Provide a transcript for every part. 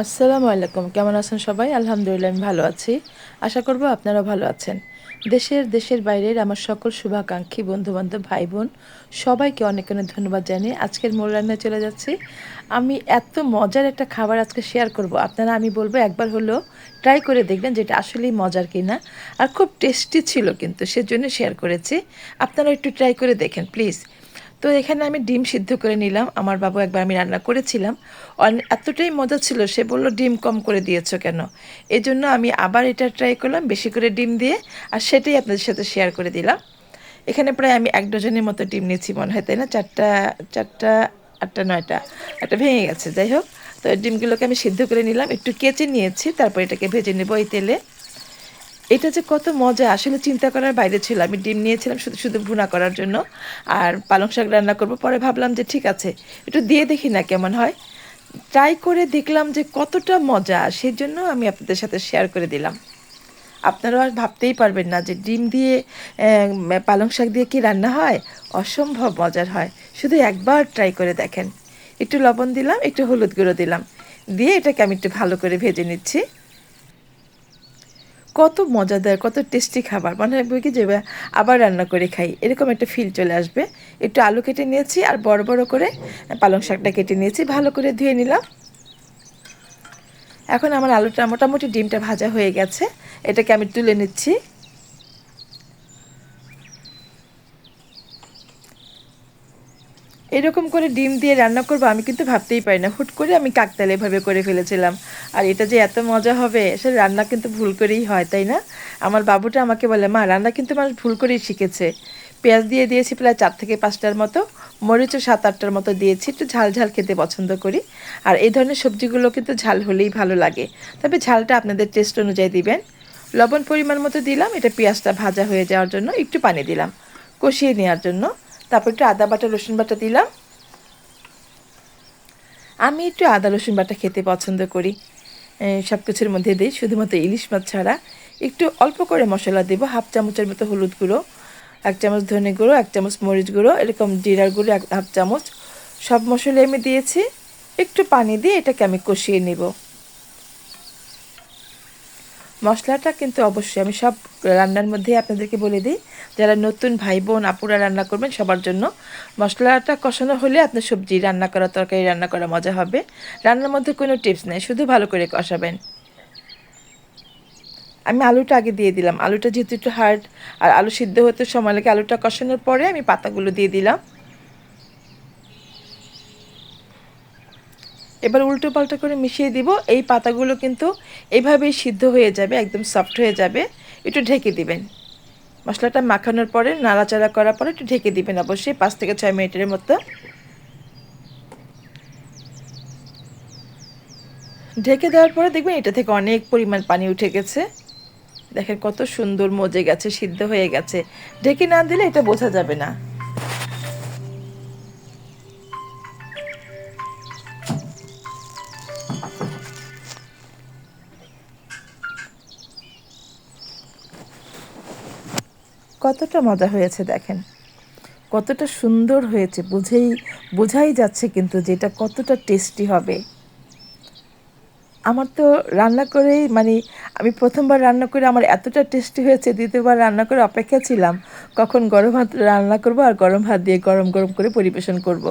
আসসালামু আলাইকুম, কেমন আছেন সবাই? আলহামদুলিল্লাহ, আমি ভালো আছি। আশা করব আপনারা ভালো আছেন। দেশের দেশের বাইরের আমার সকল শুভাকাঙ্ক্ষী, বন্ধুবান্ধব ভাই বোন সবাইকে অনেক অনেক ধন্যবাদ জানিয়ে আজকের মোর রান্নায় চলে যাচ্ছি। আমি এত মজার একটা খাবার আজকে শেয়ার করব। আপনারা, আমি বলব একবার হলো ট্রাই করে দেখবেন যেটা আসলেই মজার কিনা। আর খুব টেস্টি ছিল কিন্তু, সেজন্য শেয়ার করেছি। আপনারা একটু ট্রাই করে দেখেন, প্লিজ। তো এখানে আমি ডিম সিদ্ধ করে নিলাম। আমার বাবু একবার আমি রান্না করেছিলাম। এতটাই মজা ছিল, সে বলল, ডিম কম করে দিয়েছ কেন? এই জন্য আমি আবার এটা ট্রাই করলাম, বেশি করে ডিম দিয়ে, আর সেটাই আপনাদের সাথে শেয়ার করে দিলাম। এখানে প্রায় আমি এক ডজনের মতো ডিম নিয়েছি মনে হয়, তাই না? চারটা চারটা, আটটা, নয়টা একটা ভেঙে গেছে। যাই হোক, তো ডিমগুলোকে আমি সিদ্ধ করে নিলাম। একটু কেচে নিয়েছি, তারপর এটাকে ভেজে নেব এই তেলে। এটা যে কত মজা, আসলে চিন্তা করার বাইরে ছিল। আমি ডিম নিয়েছিলাম শুধু শুধু ভুনা করার জন্য। আর পালং শাক রান্না করব, পরে ভাবলাম যে ঠিক আছে, একটু দিয়ে দেখি না কেমন হয়। ট্রাই করে দেখলাম যে কতটা মজা, সেই জন্য আমি আপনাদের সাথে শেয়ার করে দিলাম। আপনারা আর ভাবতেই পারবেন না যে ডিম দিয়ে পালং শাক দিয়ে কি রান্না হয়? অসম্ভব মজার হয়। শুধু একবার ট্রাই করে দেখেন। একটু লবণ দিলাম, একটু হলুদ গুঁড়ো দিলাম। দিয়ে এটাকে আমি একটু ভালো করে ভেজে নিচ্ছি। কত মজাদার, কত টেস্টি খাবার। মনে হয় কি যে, আবার রান্না করে খাই। এরকম একটা ফিল চলে আসবে। একটু আলু কেটে নিয়েছি আর বড় বড় করে পালং শাকটা কেটে নিয়েছি, ভালো করে ধুয়ে নিলাম। এখন আমার আলুটা মোটামুটি ডিমটা ভাজা হয়ে গেছে। এটাকে আমি তুলে নিচ্ছি। এরকম করে ডিম দিয়ে রান্না করব, আমি কিন্তু ভাবতেই পারি না। হুট করে আমি কাকতালে এভাবে করে ফেলেছিলাম। আর এটা যে এত মজা হবে, সে রান্না কিন্তু ভুল করেই হয়, তাই না? আমার বাবুটা আমাকে বলে, মা, রান্না কিন্তু মানুষ ভুল করেই শিখেছে। পেঁয়াজ দিয়ে দিয়েছি প্রায় চার থেকে পাঁচটার মতো। মরিচও সাত আটটার মতো দিয়েছি, একটু ঝাল ঝাল খেতে পছন্দ করি। আর এই ধরনের সবজিগুলো কিন্তু ঝাল হলেই ভালো লাগে। তবে ঝালটা আপনাদের টেস্ট অনুযায়ী দিবেন। লবণ পরিমাণ মতো দিলাম, এটা পেঁয়াজটা ভাজা হয়ে যাওয়ার জন্য একটু পানি দিলাম। কষিয়ে নেওয়ার জন্য। তারপর একটু আদা বাটা, রসুন বাটা দিলাম। আমি একটু আদা, রসুন বাটা খেতে পছন্দ করি। সব কিছুর মধ্যে দিই, শুধুমাত্র ইলিশ মাছ ছাড়া। একটু অল্প করে মশলা দেবো, হাফ চামচের মতো হলুদ গুঁড়ো, এক চামচ ধনে গুঁড়ো, এক চামচ মরিচ গুঁড়ো, এরকম জিরার গুঁড়ো, এক হাফ চামচ। সব মশলা আমি দিয়েছি। একটু পানি দিয়ে এটাকে আমি কষিয়ে নেব। মশলাটা কিন্তু অবশ্যই আমি সব রান্নার মধ্যেই আপনাদেরকে বলে দিই, যারা নতুন ভাই বোন, আপুরা রান্না করবেন সবার জন্য। মশলাটা কষানো হলে আপনার সবজি রান্না করা, তরকারি রান্না করা মজা হবে। রান্নার মধ্যে কোনো টিপস নেই, শুধু ভালো করে কষাবেন। আমি আলুটা আগে দিয়ে দিলাম। আলুটা যেহেতু একটু হার্ড আর আলু সিদ্ধ হতে সময় লাগে, আলুটা কষানোর পরে আমি পাতাগুলো দিয়ে দিলাম। এবার উল্টো পাল্টা করে মিশিয়ে দিব। এই পাতাগুলো কিন্তু এইভাবেই সিদ্ধ হয়ে যাবে, একদম সফট হয়ে যাবে। একটু ঢেকে দিবেন। মশলাটা মাখানোর পরে, নাড়াচাড়া করার পরে একটু ঢেকে দিবেন অবশ্যই পাঁচ থেকে ছয় মিনিটের মতো। ঢেকে দেওয়ার পরে দেখবেন এটা থেকে অনেক পরিমাণ পানি উঠে গেছে। দেখেন কত সুন্দর মজে গেছে, সিদ্ধ হয়ে গেছে। ঢেকে না দিলে এটা বোঝা যাবে না। কতটা মজা হয়েছে দেখেন। কতটা সুন্দর হয়েছে, বুঝেই, বোঝাই যাচ্ছে কিন্তু যে এটা কতটা টেস্টি হবে। আমার তো রান্না করেই মানে আমি প্রথমবার রান্না করে আমার এতটা টেস্টি হয়েছে, দ্বিতীয়বার রান্না করে অপেক্ষা ছিলাম, কখন গরম ভাত রান্না করব আর গরম ভাত দিয়ে গরম গরম করে পরিবেশন করব।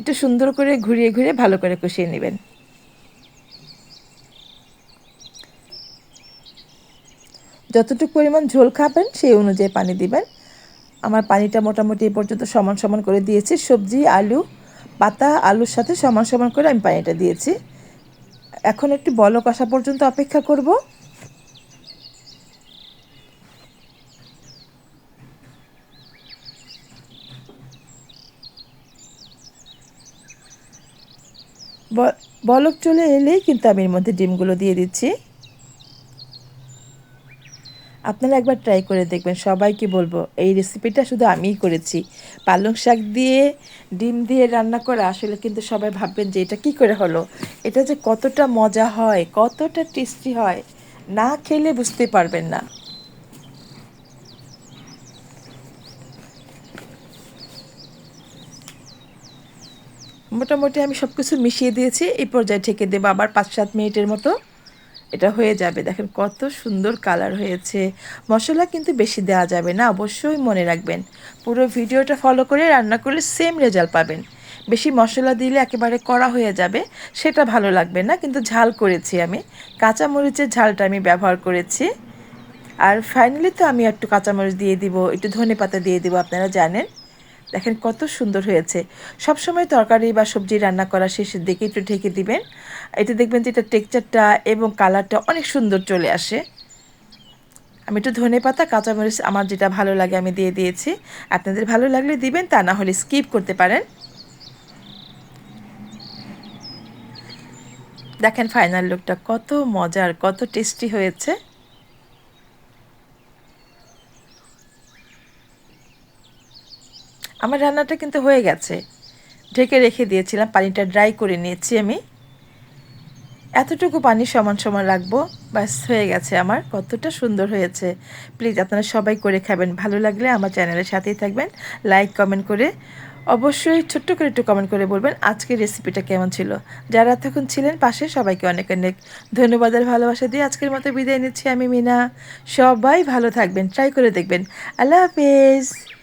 এটা সুন্দর করে ঘুরিয়ে ঘুরিয়ে ভালো করে কষিয়ে নেবেন। যতটুকু পরিমাণ ঝোল খাবেন, সেই অনুযায়ী পানি দিবেন। আমার পানিটা মোটামুটি এ পর্যন্ত সমান সমান করে দিয়েছি। সবজি, আলু, পাতা, আলুর সাথে সমান সমান করে আমি পানিটা দিয়েছি। এখন একটু বলক আসা পর্যন্ত অপেক্ষা করব। বলক চলে এলেই কিন্তু আমি এর মধ্যে ডিমগুলো দিয়ে দিচ্ছি। আপনারা একবার ট্রাই করে দেখবেন, সবাইকে বলব, এই রেসিপিটা শুধু আমিই করেছি। পালং শাক দিয়ে, ডিম দিয়ে রান্না করা, আসলে কিন্তু সবাই ভাববেন যে এটা কী করে হলো? এটা যে কতটা মজা হয়, কতটা টেস্টি হয়, না খেলে বুঝতে পারবেন না। মোটামুটি আমি সব কিছু মিশিয়ে দিয়েছি, এই পর্যায়ে ঠেকে দেবো আবার পাঁচ সাত মিনিটের মতো। এটা হয়ে যাবে। দেখেন কত সুন্দর কালার হয়েছে। মশলা কিন্তু বেশি দেওয়া যাবে না, অবশ্যই মনে রাখবেন। পুরো ভিডিওটা ফলো করে রান্না করলে সেম রেজাল্ট পাবেন। বেশি মশলা দিলে একেবারে কড়া হয়ে যাবে, সেটা ভালো লাগবে না, কিন্তু ঝাল করেছি আমি। কাঁচা মরিচের ঝালটা আমি ব্যবহার করেছি। আর ফাইনালি তো আমি একটু কাঁচামরিচ দিয়ে দিব, একটু ধনে পাতা দিয়ে দিব, আপনারা জানেন। দেখেন কত সুন্দর হয়েছে। সবসময় তরকারি বা সবজি রান্না করার শেষের দিকে একটু ঢেকে দিবেন। এতে দেখবেন যে এটা টেক্সচারটা এবং কালারটা অনেক সুন্দর চলে আসে। আমি একটু ধনে পাতা, কাঁচামরিচ আমার যেটা ভালো লাগে আমি দিয়ে দিয়েছি। আপনাদের ভালো লাগলে দিবেন, তা না হলে স্কিপ করতে পারেন। দেখেন ফাইনাল লুকটা কত মজার, কত টেস্টি হয়েছে। আমার রান্নাটা কিন্তু হয়ে গেছে। ঢেকে রেখে দিয়েছিলাম, পানিটা ড্রাই করে নিয়েছি আমি। এতটুকু পানি সমান সমান রাখব, ব্যাস হয়ে গেছে আমার, কতটা সুন্দর হয়েছে। প্লিজ আপনারা সবাই করে খাবেন, ভালো লাগলে আমার চ্যানেলের সাথেই থাকবেন। লাইক, কমেন্ট করে, অবশ্যই ছোট্ট করে একটু কমেন্ট করে বলবেন আজকের রেসিপিটা কেমন ছিল। যারা এতক্ষণ ছিলেন পাশে, সবাইকে অনেক অনেক ধন্যবাদ আর ভালোবাসা দিয়ে আজকের মতো বিদায় নিচ্ছি আমি, মিনা। সবাই ভালো থাকবেন ট্রাই করে দেখবেন। আল্লাহ হাফেজ।